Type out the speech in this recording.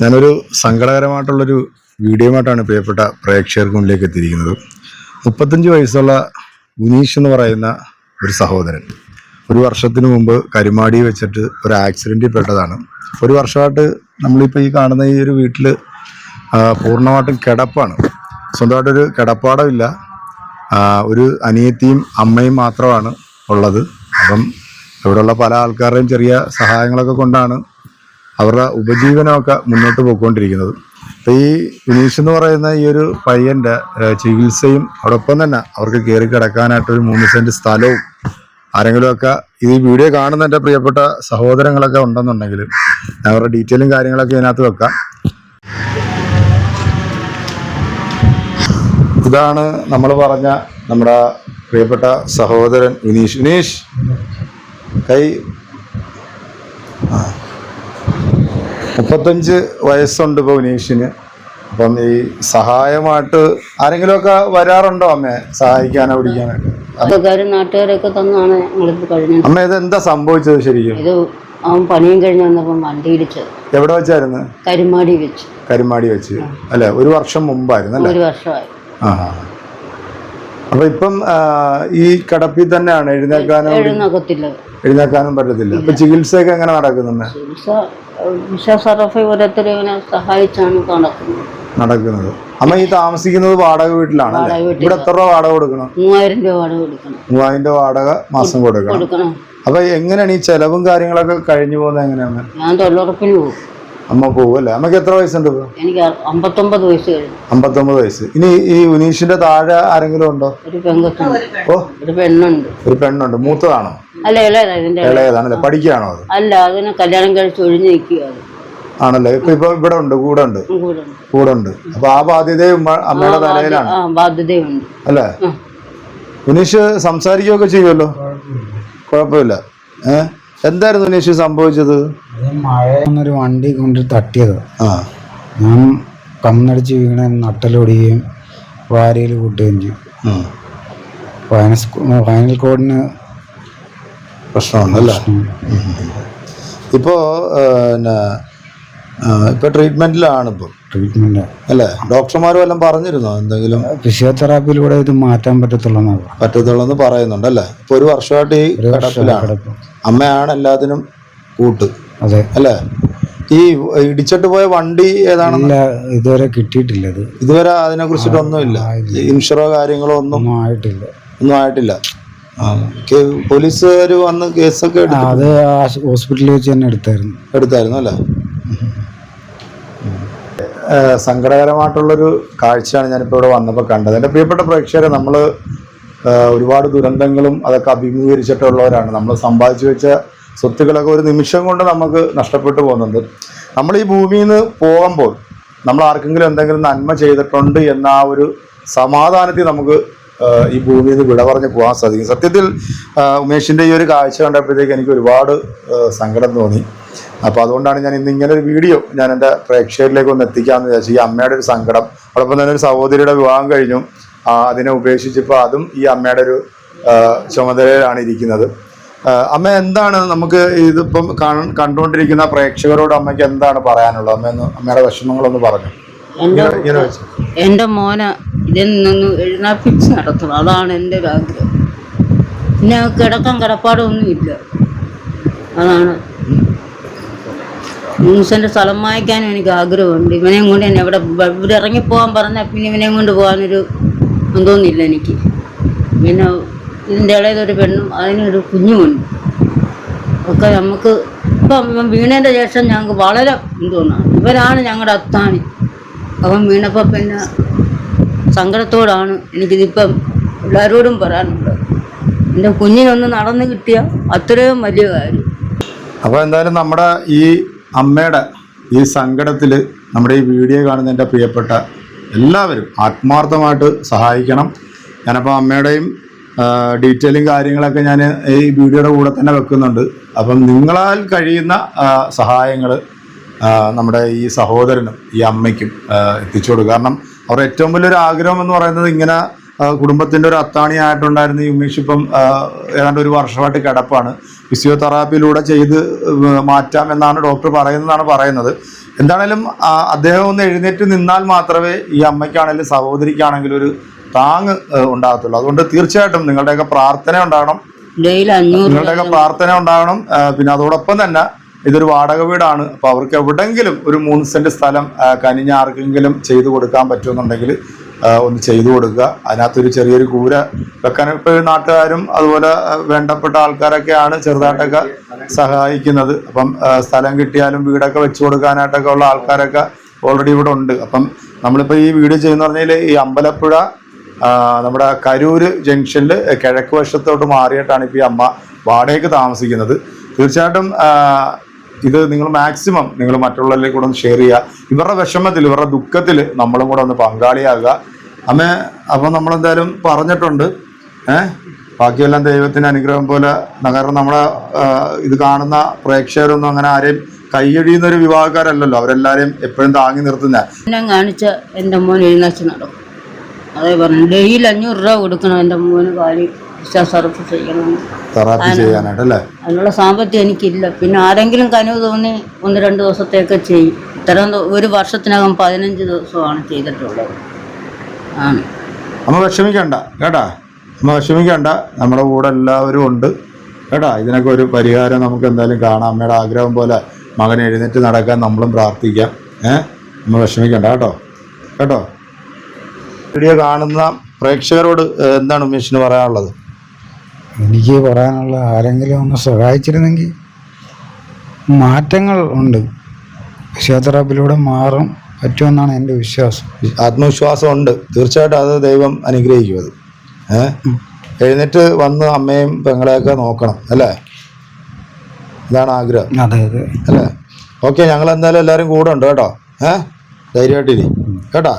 ഞാനൊരു സങ്കടകരമായിട്ടുള്ളൊരു വീഡിയോയുമായിട്ടാണ് പ്രിയപ്പെട്ട പ്രേക്ഷകർക്ക് മുന്നിലേക്ക് എത്തിയിരിക്കുന്നത്. മുപ്പത്തഞ്ച് വയസ്സുള്ള മുനീഷ് എന്ന് പറയുന്ന ഒരു സഹോദരൻ. ഒരു വർഷത്തിന് മുമ്പ് കരുമാടി വെച്ചിട്ട് ഒരു ആക്സിഡന്റിൽ പെട്ടതാണ്. ഒരു വർഷമായിട്ട് നമ്മളിപ്പോൾ ഈ കാണുന്ന ഈ ഒരു വീട്ടിൽ പൂർണമായിട്ടും കിടപ്പാണ്. സ്വന്തമായിട്ടൊരു കിടപ്പാടമില്ല ഒരു അനിയത്തിയും അമ്മയും മാത്രമാണ് ഉള്ളത്. അപ്പം ഇവിടെയുള്ള പല ആൾക്കാരുടെയും ചെറിയ സഹായങ്ങളൊക്കെ കൊണ്ടാണ് അവരുടെ ഉപജീവനമൊക്കെ മുന്നോട്ട് പോയിക്കൊണ്ടിരിക്കുന്നത്. അപ്പോൾ ഈ വിനീഷ് എന്ന് പറയുന്ന ഈ ഒരു പയ്യന്റെ ചികിത്സയും അതോടൊപ്പം തന്നെ അവർക്ക് കയറി കിടക്കാനായിട്ടൊരു മൂന്ന് സെന്റ് സ്ഥലവും ആരെങ്കിലുമൊക്കെ ഈ വീഡിയോ കാണുന്ന എന്റെ പ്രിയപ്പെട്ട സഹോദരങ്ങളൊക്കെ ഉണ്ടെന്നുണ്ടെങ്കിൽ അവരുടെ ഡീറ്റെയിലും കാര്യങ്ങളൊക്കെ ഇതിനകത്ത് വെക്കാം. ഇതാണ് നമ്മൾ പറഞ്ഞ നമ്മുടെ പ്രിയപ്പെട്ട സഹോദരൻ വിനീഷ്. വിനീഷ് കൈ. ആ. മുപ്പത്തഞ്ച് വയസ്സുണ്ട് ഇപ്പോൾ വിനീഷിന്. അപ്പം ഈ സഹായമായിട്ട് ആരെങ്കിലുമൊക്കെ വരാറുണ്ടോ അമ്മയെ സഹായിക്കാനോ പിടിക്കാനൊക്കെ നാട്ടുകാരൊക്കെ തന്നാണ് ഞങ്ങളിത് കഴിഞ്ഞത്. അമ്മ ഇത് എന്താ സംഭവിച്ചത് ശരിക്കും? ഇത് അവൻ പണിയും കഴിഞ്ഞ് വന്നപ്പം വണ്ടി ഇടിച്ചത് എവിടെ വെച്ചായിരുന്നു? കരിമാടി വെച്ച്. കരിമാടി വെച്ച്. അല്ലെ? ഒരു വർഷം മുമ്പായിരുന്നു അല്ലേ? ഒരു വർഷമായി. ആ. അപ്പൊ ഇപ്പം ഈ കിടപ്പിൽ തന്നെയാണ് എഴുന്നേൽക്കാനും എഴുന്നേൽക്കാനും എഴുന്നേക്കാനും പറ്റത്തില്ല. അപ്പൊ ചികിത്സയൊക്കെ എങ്ങനെ നടക്കുന്നുണ്ട്? ചികിത്സ വിശ്വാസറഫ ഓരോരുത്തരും ഇങ്ങനെ സഹായിച്ചാണ് നടക്കുന്നത്. നടക്കുന്നത്. അമ്മ ഈ താമസിക്കുന്നത് വാടക വീട്ടിലാണ് ഇവിടെ എത്ര രൂപ വാടക കൊടുക്കണം? മൂവായിരം രൂപ വാടക കൊടുക്കണം. മൂവായിരം രൂപ വാടക മാസം കൊടുക്കണം. അപ്പൊ എങ്ങനെയാണ് ഈ ചെലവും കാര്യങ്ങളൊക്കെ കഴിഞ്ഞു പോകുന്നത് എങ്ങനെയാണ്? ഞാൻ തൊഴിലുറപ്പിന് പോകും. അമ്മ പോവല്ലേ? അമ്മയ്ക്ക് എത്ര വയസ്സുണ്ട് എനിക്ക് അമ്പത്തൊമ്പത് വയസ്സ് കഴിഞ്ഞു. അമ്പത്തൊമ്പത് വയസ്സ്. ഇനി ഈ ഉനീഷിന്റെ താഴെ ആരെങ്കിലും ഉണ്ടോ? ഒരു പെങ്കൊച്ചുണ്ട് ഒരു പെണ്ണുണ്ട്. ഒരു പെണ്ണുണ്ട്. മൂത്തതാണോ? അല്ല ഇളയതാ ഇതിന്റെ ഇളയതാണല്ലേ? പഠിക്കുകയാണോ അത്? അല്ല അതിനെ കല്യാണം കഴിച്ച് ഒഴിഞ്ഞു നിൽക്കുകയാണ് ആണല്ലേ? ഇപ്പൊ ഇപ്പൊ ഇവിടെ ഉണ്ട് കൂടെ ഉണ്ട്. കൂടെ ഉണ്ട്. കൂടെ ഉണ്ട്. അപ്പൊ ആ ബാധ്യതയും അമ്മയുടെ തലയിലാണ്. ആ ബാധ്യതയുണ്ട്. അല്ലേ? ആ. ഉനീഷ് സംസാരിക്കുകയൊക്കെ ചെയ്യുമല്ലോ? കുഴപ്പമില്ല. ഏ? എന്തായിരുന്നു ഉനീഷ് സംഭവിച്ചത്? മഴ എന്നൊരു വണ്ടി കൊണ്ട് തട്ടിയത്. ആ. ഞാൻ കന്നടിച്ച് വീണ നട്ടലൊടിയുകയും വാരിയിൽ കൂട്ടുകയും ചെയ്യും ഉം. ഫൈനൽ ഫൈനൽ കോഡിന് പ്രശ്നമുണ്ടല്ലേ ഇപ്പോ ഇപ്പോൾ പിന്നെ ഇപ്പോൾ ട്രീറ്റ്മെന്റിലാണ് ഇപ്പോൾ ഇപ്പൊ ട്രീറ്റ്മെന്റ് അല്ലേ? ഡോക്ടർമാർ വല്ലതും പറഞ്ഞിരുന്നോ എന്തെങ്കിലും? ഫിസിയോതെറാപ്പിയിലൂടെ ഇത് മാറ്റാൻ പറ്റത്തുള്ളൂ പറ്റത്തുള്ളൂ എന്ന് പറയുന്നുണ്ട് അല്ലേ? ഇപ്പൊ ഒരു വർഷമായിട്ട് ഈ കിടപ്പിലാണ്. അമ്മയാണ് എല്ലാത്തിനും കൂട്ട് അതെ. അല്ലേ? ഈ ഇടിച്ചിട്ട് പോയ വണ്ടി ഏതാണെന്ന്? ഇതുവരെ കിട്ടിയിട്ടില്ല ഇത്. ഇതുവരെ അതിനെ കുറിച്ചിട്ടൊന്നും ഇല്ല. ഇൻഷുറോ കാര്യങ്ങളോ ഒന്നും ആയിട്ടില്ല. ഒന്നും ആയിട്ടില്ല. പോലീസുകാർ വന്ന് കേസൊക്കെ അത് ഹോസ്പിറ്റലിൽ വെച്ച് തന്നെ എടുത്തായിരുന്നു. എടുത്തായിരുന്നു അല്ലേ? സങ്കടകരമായിട്ടുള്ളൊരു കാഴ്ചയാണ് ഞാനിപ്പോൾ ഇവിടെ വന്നപ്പോൾ കണ്ടത്. എന്റെ പ്രിയപ്പെട്ട പ്രേക്ഷകരെ നമ്മൾ ഒരുപാട് ദുരന്തങ്ങളും അതൊക്കെ അഭിമുഖീകരിച്ചിട്ടുള്ളവരാണ്. നമ്മൾ സമ്പാദിച്ചു വെച്ച സ്വത്തുക്കളൊക്കെ ഒരു നിമിഷം കൊണ്ട് നമുക്ക് നഷ്ടപ്പെട്ടു പോകുന്നുണ്ട്. നമ്മൾ ഈ ഭൂമിയിൽ നിന്ന് പോകുമ്പോൾ നമ്മൾ ആർക്കെങ്കിലും എന്തെങ്കിലും നന്മ ചെയ്തിട്ടുണ്ട് എന്ന ആ ഒരു സമാധാനത്തിൽ നമുക്ക് ഈ ഭൂമിയിൽ നിന്ന് വിട പറഞ്ഞ് പോകാൻ സാധിക്കും. സത്യത്തിൽ ഉമേഷിന്റെ ഈ ഒരു കാഴ്ച കണ്ടപ്പോഴത്തേക്ക് എനിക്ക് ഒരുപാട് സങ്കടം തോന്നി. അപ്പോൾ അതുകൊണ്ടാണ് ഞാൻ ഇന്ന് ഇങ്ങനെ ഒരു വീഡിയോ ഞാൻ എന്റെ പ്രേക്ഷകരിലേക്ക് ഒന്ന് എത്തിക്കാമെന്ന് വിചാരിച്ചു ഈ അമ്മയുടെ ഒരു സങ്കടം അതോടൊപ്പം തന്നെ ഒരു സഹോദരിയുടെ വിവാഹം കഴിഞ്ഞു. അതിനെ ഉപേക്ഷിച്ചപ്പോൾ അതും ഈ അമ്മയുടെ ഒരു ചുമതലയിലാണ് ഇരിക്കുന്നത്. അമ്മ എന്താണ് നമുക്ക് ഇതിപ്പം കാണ- കണ്ടുകൊണ്ടിരിക്കുന്ന പ്രേക്ഷകരോട് അമ്മയ്ക്ക് എന്താണ് പറയാനുള്ളത്? അമ്മ അമ്മയുടെ വിഷമങ്ങളൊന്ന് പറഞ്ഞു. എന്റെ ഇങ്ങനെ എന്റെ മോനെ ഇതിൽ നിന്ന് എഴുന്നേപ്പിച്ച് നടത്തണം. അതാണ് എന്റെ ഒരു ആഗ്രഹം. പിന്നെ കിടക്കാൻ കിടപ്പാടൊന്നും ഇല്ല അതാണ്. മൂസന്റെ സ്ഥലം വാങ്ങിക്കാനും എനിക്ക് ആഗ്രഹമുണ്ട്. ഇവനെയും കൊണ്ട് തന്നെ ഇവിടെ ഇവിടെ ഇറങ്ങിപ്പോകാൻ പറഞ്ഞാൽ പിന്നെ ഇവനെയും കൊണ്ട് പോകാനൊരു എന്തോന്നില്ല എനിക്ക്. പിന്നെ ഇതിന്റെ ഇളയതൊരു പെണ്ണും അതിനൊരു കുഞ്ഞുമുണ്ട്. ഒക്കെ നമുക്ക് ഇപ്പം വീണേന്റെ ശേഷം ഞങ്ങൾക്ക് വളരെ എന്തോന്നാണ്. ഇവരാണ് ഞങ്ങളുടെ അത്താണി. അവൻ വീണപ്പോൾ പിന്നെ സങ്കടത്തോടാണ്. എനിക്കിതിപ്പം എല്ലാവരോടും പറയാനുള്ളത്. എന്റെ കുഞ്ഞിനൊന്ന് നടന്നു കിട്ടിയ അത്രയും വലിയ കാര്യം. അപ്പോൾ എന്തായാലും നമ്മുടെ ഈ അമ്മയുടെ ഈ സങ്കടത്തിൽ നമ്മുടെ ഈ വീഡിയോ കാണുന്ന എന്റെ പ്രിയപ്പെട്ട എല്ലാവരും ആത്മാർത്ഥമായിട്ട് സഹായിക്കണം. ഞാനപ്പോൾ അമ്മയുടെയും ഡീറ്റെയിലും കാര്യങ്ങളൊക്കെ ഞാൻ ഈ വീഡിയോയുടെ കൂടെ തന്നെ വെക്കുന്നുണ്ട്. അപ്പം നിങ്ങളാൽ കഴിയുന്ന സഹായങ്ങൾ നമ്മുടെ ഈ സഹോദരനും ഈ അമ്മയ്ക്കും എത്തിച്ചു കൊടുക്കുക കാരണം അവർ ഏറ്റവും വലിയൊരു ആഗ്രഹം എന്ന് പറയുന്നത് ഇങ്ങനെ കുടുംബത്തിന്റെ കുടുംബത്തിന്റെ ഒരു അത്താണിയായിട്ടുണ്ടായിരുന്ന ഈ ഉമേഷ് ഇപ്പം ഏതാണ്ട് ഒരു വർഷമായിട്ട് കിടപ്പാണ്. ഫിസിയോതെറാപ്പിയിലൂടെ ചെയ്ത് മാറ്റാം എന്നാണ് ഡോക്ടർ പറയുന്നതാണ് പറയുന്നത്. എന്താണേലും അദ്ദേഹം ഒന്ന് എഴുന്നേറ്റ് നിന്നാൽ മാത്രമേ ഈ അമ്മയ്ക്കാണെങ്കിലും സഹോദരിക്കാണെങ്കിലും ഒരു താങ് ഉണ്ടാകത്തുള്ളൂ. അതുകൊണ്ട് തീർച്ചയായിട്ടും നിങ്ങളുടെയൊക്കെ പ്രാർത്ഥന ഉണ്ടാകണം. നിങ്ങളുടെയൊക്കെ പ്രാർത്ഥന ഉണ്ടാകണം. പിന്നെ അതോടൊപ്പം തന്നെ ഇതൊരു വാടക വീടാണ്. അപ്പൊ അവർക്ക് എവിടെങ്കിലും ഒരു മൂന്ന് സെന്റ് സ്ഥലം കനിഞ്ഞ ആർക്കെങ്കിലും ചെയ്തു കൊടുക്കാൻ പറ്റുമെന്നുണ്ടെങ്കിൽ ഒന്ന് ചെയ്തു കൊടുക്കുക. അതിനകത്തൊരു ചെറിയൊരു കൂര വെക്കാൻ ഇപ്പോൾ നാട്ടുകാരും അതുപോലെ വേണ്ടപ്പെട്ട ആൾക്കാരൊക്കെയാണ് ചെറുതായിട്ടൊക്കെ സഹായിക്കുന്നത്. അപ്പം സ്ഥലം കിട്ടിയാലും വീടൊക്കെ വെച്ചു കൊടുക്കാനായിട്ടൊക്കെ ഉള്ള ആൾക്കാരൊക്കെ ഓൾറെഡി ഇവിടെ ഉണ്ട്. അപ്പം നമ്മളിപ്പോൾ ഈ വീട് ചെയ്യുന്ന പറഞ്ഞാൽ ഈ അമ്പലപ്പുഴ നമ്മുടെ കരൂര് ജംഗ്ഷനിൽ കിഴക്ക് വശത്തോട്ട് മാറിയിട്ടാണ് ഇപ്പോൾ ഈ അമ്മ വാടകയ്ക്ക് താമസിക്കുന്നത്. തീർച്ചയായിട്ടും ഇത് നിങ്ങൾ മാക്സിമം നിങ്ങൾ മറ്റുള്ളവരിലേക്ക് കൂടെ ഒന്ന് ഷെയർ ചെയ്യുക. ഇവരുടെ വിഷമത്തിൽ ഇവരുടെ ദുഃഖത്തിൽ നമ്മളും കൂടെ ഒന്ന് പങ്കാളിയാകുക. അമ്മ അപ്പം നമ്മളെന്തായാലും പറഞ്ഞിട്ടുണ്ട്. ഏഹ് ബാക്കിയെല്ലാം ദൈവത്തിന്റെ അനുഗ്രഹം പോലെ കാരണം നമ്മളെ ഇത് കാണുന്ന പ്രേക്ഷകരൊന്നും അങ്ങനെ ആരെയും കൈയഴിയുന്ന ഒരു വിഭാഗക്കാരല്ലല്ലോ അവരെല്ലാരെയും എപ്പോഴും താങ്ങി നിർത്തുന്ന. എന്നെ കാണിച്ച എന്റെ മോൻ എഴുന്നേച്ച് നടക്കും. അതേ പറഞ്ഞു ഡെയിലി അഞ്ഞൂറ് രൂപ കൊടുക്കണം എന്റെ മോന് കാര്യം സർഫ് ചെയ്യണം. തെറാപ്പി ചെയ്യാനായിട്ട് അല്ലേ അതിനുള്ള സാമ്പത്തികം എനിക്കില്ല. പിന്നെ ആരെങ്കിലും കനവ് തോന്നി ഒന്ന് രണ്ട് ദിവസത്തേക്ക് ചെയ്യും ഇത്തരം ഒരു വർഷത്തിനകം പതിനഞ്ച് ദിവസമാണ് ചെയ്തിട്ടുള്ളത്. ആണ്. അമ്മ വിഷമിക്കണ്ട കേട്ടാ? അമ്മ വിഷമിക്കണ്ട നമ്മുടെ കൂടെ എല്ലാവരും ഉണ്ട്. കേട്ടാ? ഇതിനൊക്കെ ഒരു പരിഹാരം നമുക്ക് എന്തായാലും കാണാം. അമ്മയുടെ ആഗ്രഹം പോലെ മകൻ എഴുന്നേറ്റ് നടക്കാൻ നമ്മളും പ്രാർത്ഥിക്കാം. ഏ? അമ്മ വിഷമിക്കണ്ട കേട്ടോ? കേട്ടോ? വീഡിയോ കാണുന്ന പ്രേക്ഷകരോട് എന്താണ് ഉമേഷിന് പറയാനുള്ളത്? എനിക്ക് പറയാനുള്ള ആരെങ്കിലും ഒന്ന് സഹായിച്ചിരുന്നെങ്കിൽ മാറ്റങ്ങൾ ഉണ്ട്. ക്ഷേത്രത്തിലൂടെ മാറും പറ്റുമെന്നാണ് എന്റെ വിശ്വാസം. ആത്മവിശ്വാസം ഉണ്ട്. തീർച്ചയായിട്ടും അത് ദൈവം അനുഗ്രഹിക്കും അത്. ഏഹ് എഴുന്നേറ്റ് വന്ന് അമ്മയും പെങ്ങളെയൊക്കെ നോക്കണം അല്ലേ? ഇതാണ് ആഗ്രഹം. അതെ അതെ. അല്ലേ? ഓക്കെ ഞങ്ങൾ എന്തായാലും എല്ലാവരും കൂടെ ഉണ്ട് കേട്ടോ. ഏഹ് ധൈര്യമായിട്ടിരി. കേട്ടോ?